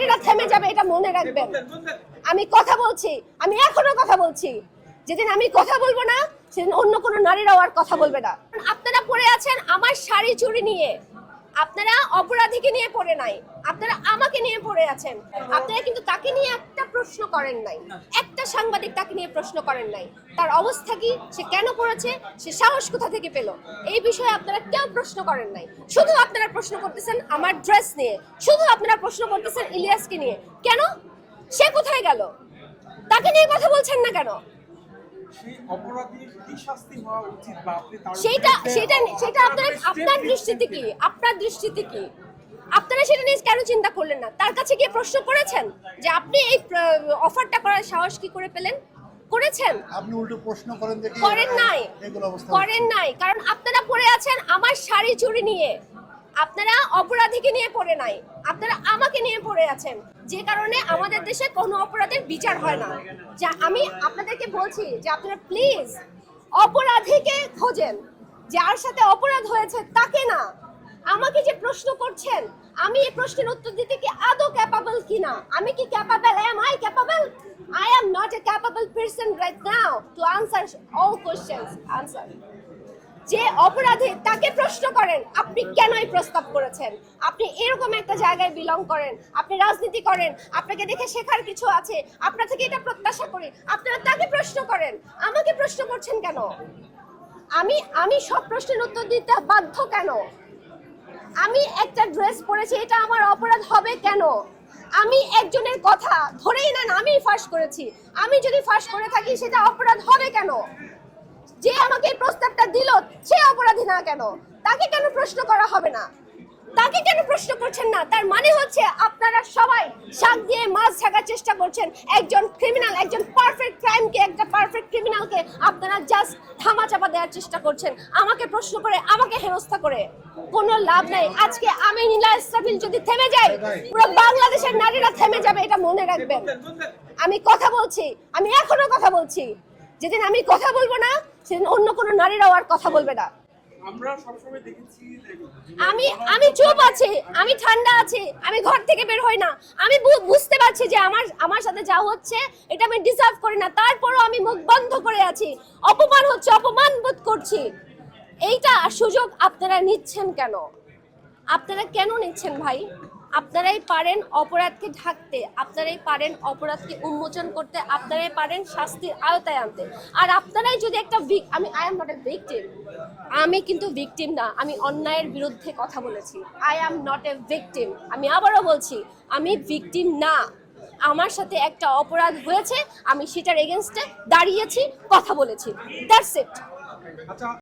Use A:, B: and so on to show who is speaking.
A: নারীরা থেমে যাবে, এটা মনে রাখবেন। আমি কথা বলছি, আমি এখনও কথা বলছি। যেদিন আমি কথা বলব না, সেদিন অন্য কোনো নারীরাও আর কথা বলবে না। আপনারা পড়ে আছেন আমার শাড়ি চুরি নিয়ে। আপনারা অপরাধীকে নিয়ে পড়ে নাই, আপনারা আমাকে নিয়ে পড়ে আছেন। আপনারা কিন্তু তাকে নিয়ে করেন নাই। একটা সাংবাদিক তাকে নিয়ে প্রশ্ন করেন নাই। তার অবস্থা কি? সে কেন করেছে সে সাহস কোথা থেকে পেল? এই বিষয়ে আপনারা কেউ প্রশ্ন করেন নাই। শুধু আপনারা প্রশ্ন করতেছেন আমার ড্রেস নিয়ে। শুধু আপনারা প্রশ্ন করতেছেন ইলিয়াসকে নিয়ে। কেন? সে কোথায় গেল? তাকে নিয়ে কথা বলছেন না কেন? সেটা সেটা সেটা আপনার
B: আপনার
A: দৃষ্টিতে কি? আপনার দৃষ্টিতে কি? আপনারা সেটা নিয়ে কেন চিন্তা করলেন না? তার কাছে গিয়ে প্রশ্ন করেছেন যে আপনি এই অফারটা করার সাহস কি করে পেলেন? করেছেন?
C: আপনি উল্টো প্রশ্ন করেন দেখি
A: করেন নাই। করেন নাই। কারণ আপনারা পড়ে আছেন আমার শাড়ি চুরি নিয়ে। আপনারা অপরাধীকে নিয়ে পড়ে নাই। আপনারা আমাকে নিয়ে পড়ে আছেন। যে কারণে আমাদের দেশে কোনো অপরাধের বিচার হয় না। যা আমি আপনাদেরকে বলছি যে আপনারা প্লিজ অপরাধীকে খোঁজেন। যার সাথে অপরাধ হয়েছে তাকে না। আমাকে যে প্রশ্ন করছেন, আমি এই প্রশ্নের উত্তর দিতে কি আদৌ ক্যাপাবল কিনা? আমি কি capable am I capable I am not a capable person right now to answer all questions. Answer. যে অপরাধে তাকে প্রশ্ন করেন, আপনি কেন এই প্রস্তাব করেছেন? আপনি এরকম একটা জায়গায় বিলং করেন, আপনি রাজনীতি করেন, আপনাকে দেখে শেখার কিছু আছে, আপনার থেকে এটা প্রত্যাশা করি, আপনারা তাকে প্রশ্ন করেন, আমাকে প্রশ্ন করছেন কেন? আমি আমি সব প্রশ্নের উত্তর দিতে বাধ্য কেন? আমি একটা ড্রেস পরেছি, এটা আমার অপরাধ হবে কেন? আমি একজনের কথা ধরেই নেন, আমি ফাঁস করেছি। আমি যদি ফাঁস করে থাকি, সেটা অপরাধ হবে কেন? যে আমাকে এই প্রস্তাবটা দিল, সে অপরাধী না কেন? তাকে কেন প্রশ্ন করা হবে না? তাকে কেন প্রশ্ন করছেন না? তার মানে হচ্ছে আপনারা সবাই শাক দিয়ে মাছ ঢাকার চেষ্টা করছেন। একজন ক্রিমিনাল একজন পারফেক্ট ক্রাইমকে একটা পারফেক্ট ক্রিমিনালকে দেওয়ার চেষ্টা করছেন, আমাকে প্রশ্ন করে, আমাকে হেনস্থা করে। কোনো লাভ নাই। আজকে আমি নীলা ইসরাফিল যদি থেমে যাই, পুরো বাংলাদেশের নারীরা থেমে যাবে, এটা মনে রাখবেন। আমি কথা বলছি, আমি এখনও কথা বলছি। যেদিন আমি কথা বলব না, সেদিন অন্য কোনো নারীরাও আর কথা বলবে না। আমি আমি চুপ আছি, আমি ঠান্ডা আছি, আমি ঘর থেকে বের হই না। আমি বুঝতে পারছি যে আমার আমার সাথে যা হচ্ছে, এটা আমি ডিজার্ভ করি না। তারপরও আমি মুখ বন্ধ করে আছি। অপমান হচ্ছে, অপমান বোধ করছি। এইটা সুযোগ আপনারা নিচ্ছেন কেন? আপনারা কেন নিচ্ছেন ভাই? আপনারাই পারেন অপরাধকে ঢাকতে, আপনারাই পারেন অপরাধকে উন্মোচন করতে, আপনারাই পারেন শাস্তির আওতায় আনতে। আর আপনারাই যদি একটা আমি I am not a victim আমি কিন্তু ভিকটিম না, আমি অন্যায়ের বিরুদ্ধে কথা বলেছি। I am not a victim আমি আবারও বলছি, আমি ভিকটিম না। আমার সাথে একটা অপরাধ হয়েছে, আমি সেটার এগেনস্টে দাঁড়িয়েছি, কথা বলেছি। দ্যাটস ইট
B: আচ্ছা